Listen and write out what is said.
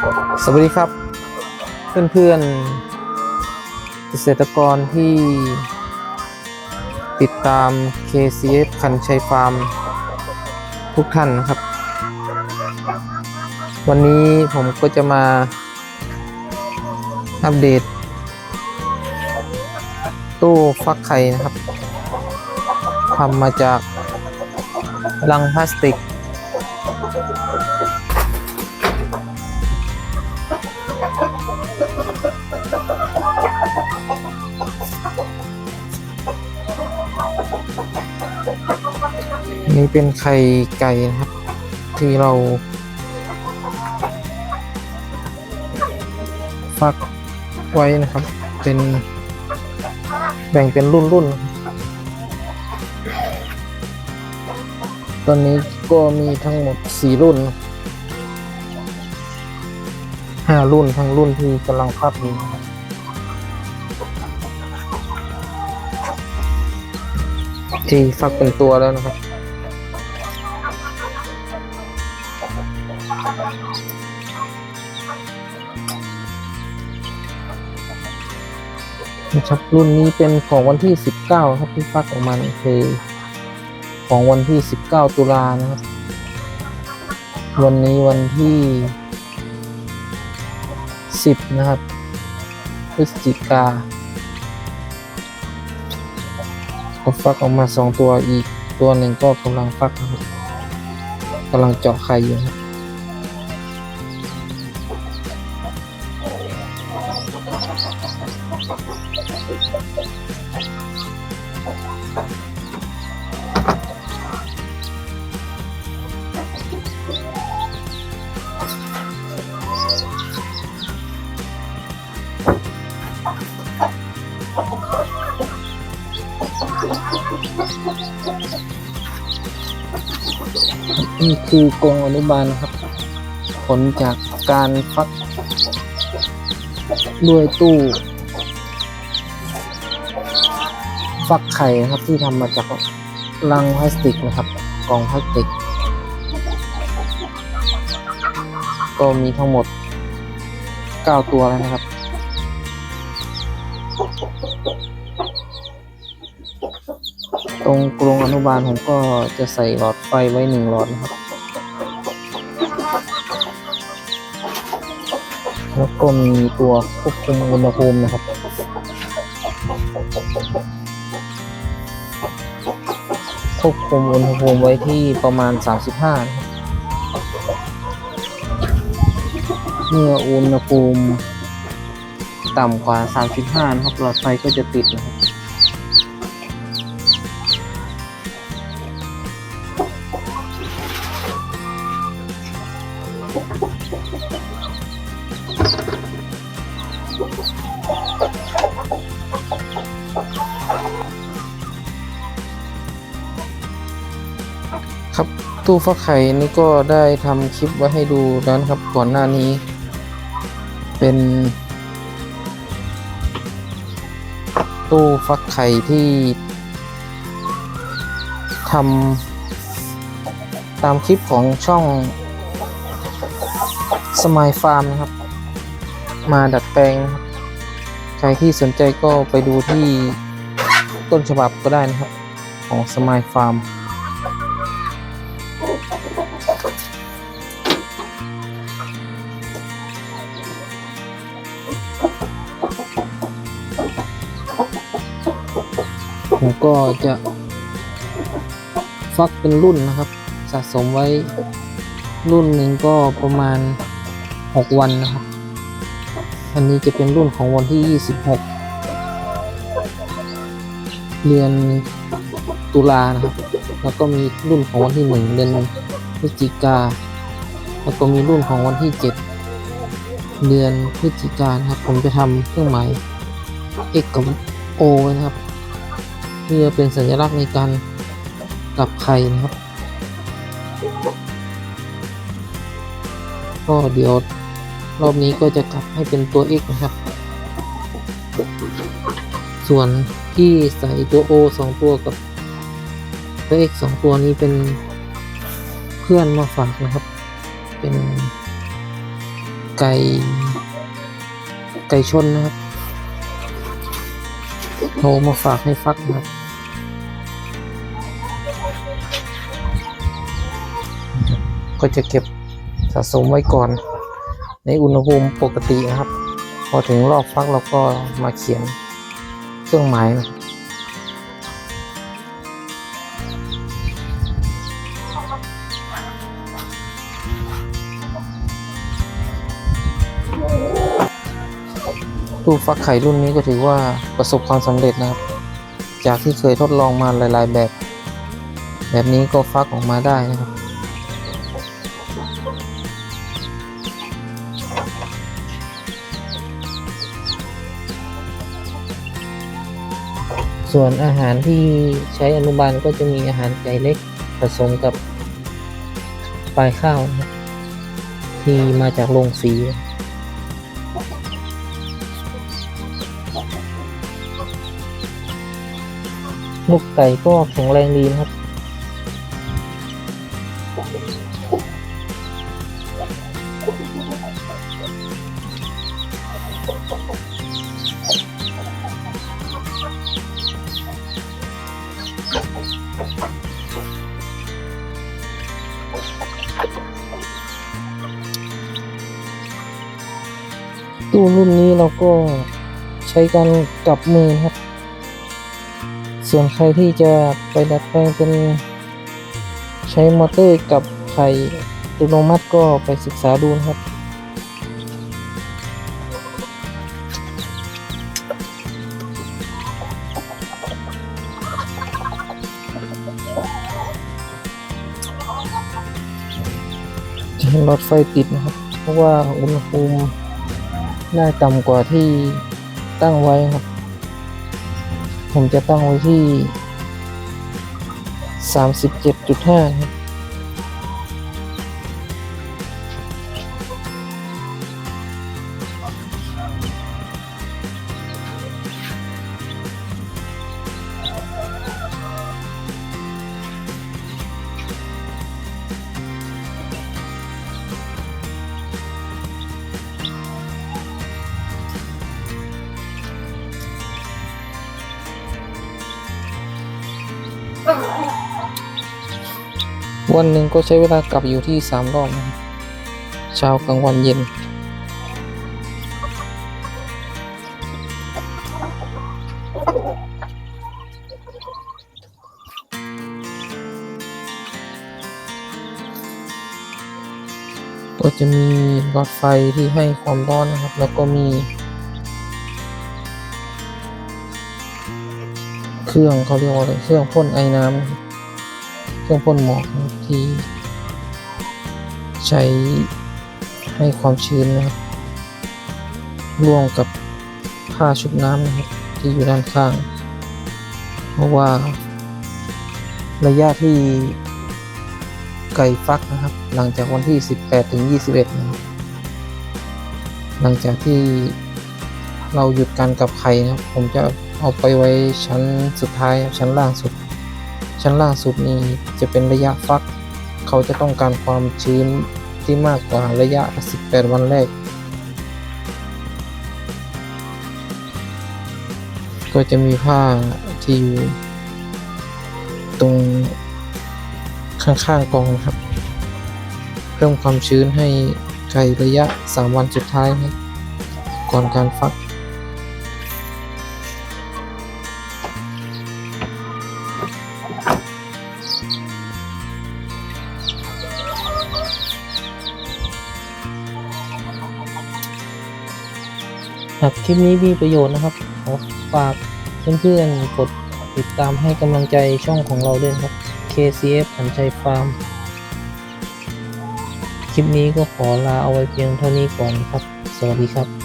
สวัสดีครับ เพื่อนๆเกษตรกรที่ติดตาม KCF คันชัยฟาร์ม ทุกท่านนะครับ วันนี้ผมก็จะมาอัปเดต ตู้ฟักไข่นะครับทำมาจากลังพลาสติก นี่เป็นไข่ไก่นะครับ ที่เรา ฟักไว้นะครับ เป็นแบ่งเป็นรุ่นรุ่นๆตอนนี้ก็มีทั้งหมดสี่รุ่นห้ารุ่นทั้งรุ่นที่กำลังฟักอยู่นะครับที่ฟักเป็นตัวแล้วนะครับ นะครับรุ่นนี้เป็นของวันที่ 19 ครับที่ฟักออกมาคือของวันที่ 19 ตุลานะครับ วันนี้วันที่ 10 นะครับ พฤศจิกาก็ฟักออกมา 2 ตัวอีกตัวหนึ่งก็กำลังฟักกำลังเจาะไข่อยู่ครับ นี่คือกรงอนุบาลนะครับ ผลจากการฟัก ด้วยตู้ ฟักไข่นะครับที่ทำมาจากลังพลาสติกนะครับ กล่องพลาสติก ก็มีทั้งหมด 9 ตัวแล้วนะครับ ตรงกรงอนุบาลผมก็จะใส่หลอดไฟไว้หนึ่งหลอดนะครับ แล้วก็มีตัวควบคุมอุณหภูมินะครับ ควบคุมอุณหภูมิไว้ที่ประมาณ 35 เมื่ออุณหภูมิต่ำกว่า 35 นะครับหลอดไฟก็จะติดนะครับ ครับตู้ฟักไข่นี่ก็ได้ทำคลิปไว้ให้ดูแล้วนะครับ ก่อนหน้านี้ เป็น ตู้ฟักไข่ที่ทำตามคลิปของช่องสมายฟาร์มนะครับ มาดัดแปลงครับ ใครที่สนใจก็ไปดูที่ต้นฉบับก็ได้นะครับ ของสมายฟาร์มผมก็จะฟักเป็นรุ่นนะครับ สะสมไว้รุ่นหนึ่งก็ประมาณ 6 วันนะครับ อันนี้จะเป็นรุ่นของวันที่ 26 เดือนตุลานะครับ แล้วก็มีรุ่นของวันที่ 1 เดือนพฤศจิกา แล้วก็มีรุ่นของวันที่ 7 เดือนพฤศจิกานะครับ ผมจะทำเครื่องหมาย X กับ O นะครับ เพื่อเป็นสัญลักษณ์ในการกลับไข่นะครับ ก็เดี๋ยว รอบนี้ก็จะกลับให้เป็นตัว x นะครับ ส่วนที่ใส่ตัว o สองตัวกับตัว x สองตัวนี้เป็นเพื่อนมาฝากนะครับ เป็นไก่ไก่ชนนะครับโทรมาฝากให้ฟักนะครับก็จะเก็บสะสมไว้ก่อน ในอุณหภูมิปกตินะครับ พอถึงรอบฟักเราก็มาเขียนเครื่องหมายนะครับตู้ฟักไข่รุ่นนี้ก็ถือว่าประสบความสำเร็จนะครับ จากที่เคยทดลองมาหลาย ๆ แบบ แบบนี้ก็ฟักออกมาได้นะครับ ส่วนอาหารที่ใช้อนุบาลก็จะมีอาหารไก่เล็กผสมกับปลายข้าว ที่มาจากโรงสี ลูกไก่ก็แข็งแรงดีนะครับู้รุ่นนี้เราก็ใช้การกลับมือครับ ส่วนใครที่จะไปดัดแปลงเป็น ใช้มอเตอร์กับไข่อัตโนมัติก็ไปศึกษาดูนะครับจะให้หลอดไฟติดนะครับ เพราะว่าอุณหภูมิ ได้ต่ำกว่าที่ตั้งไว้ครับ ผมจะตั้งไว้ที่ 37.5ครับ วันหนึ่งก็ใช้เวลากลับอยู่ที่สามรอบนะเช้ากลางวันเย็น ก็จะมีหลอดไฟที่ให้ความร้อนนะครับ แล้วก็มีเครื่องเขาเรียกว่าอะไร เครื่องพ่นไอ้น้ำ เครื่องพ่นหมอกที่ใช้ให้ความชื้นนะครับร่วมกับผ้าชุบน้ำนะครับที่อยู่ด้านข้าง เพราะว่า ระยะที่ไก่ฟักนะครับ หลังจากวันที่ 18 ถึง 21 นะครับหลังจากที่เราหยุดการกลับไข่นะครับ ผมจะเอาไปไว้ชั้นสุดท้ายชั้นล่างสุด ชั้นล่างสุดนี้จะเป็นระยะฟัก เขาจะต้องการความชื้นที่มากกว่าระยะ 18 วันแรก ก็จะมีผ้าที่อยู่ตรงข้างๆกองนะครับ เพิ่มความชื้นให้ไก่ระยะ 3 วันสุดท้ายนะก่อนการฟัก หากคลิปนี้มีประโยชน์นะครับ ขอฝากเพื่อนๆ กดติดตามให้กำลังใจช่องของเราด้วยครับ KCF ขันใจฟาร์ม คลิปนี้ก็ขอลาเอาไว้เพียงเท่านี้ก่อนครับ สวัสดีครับ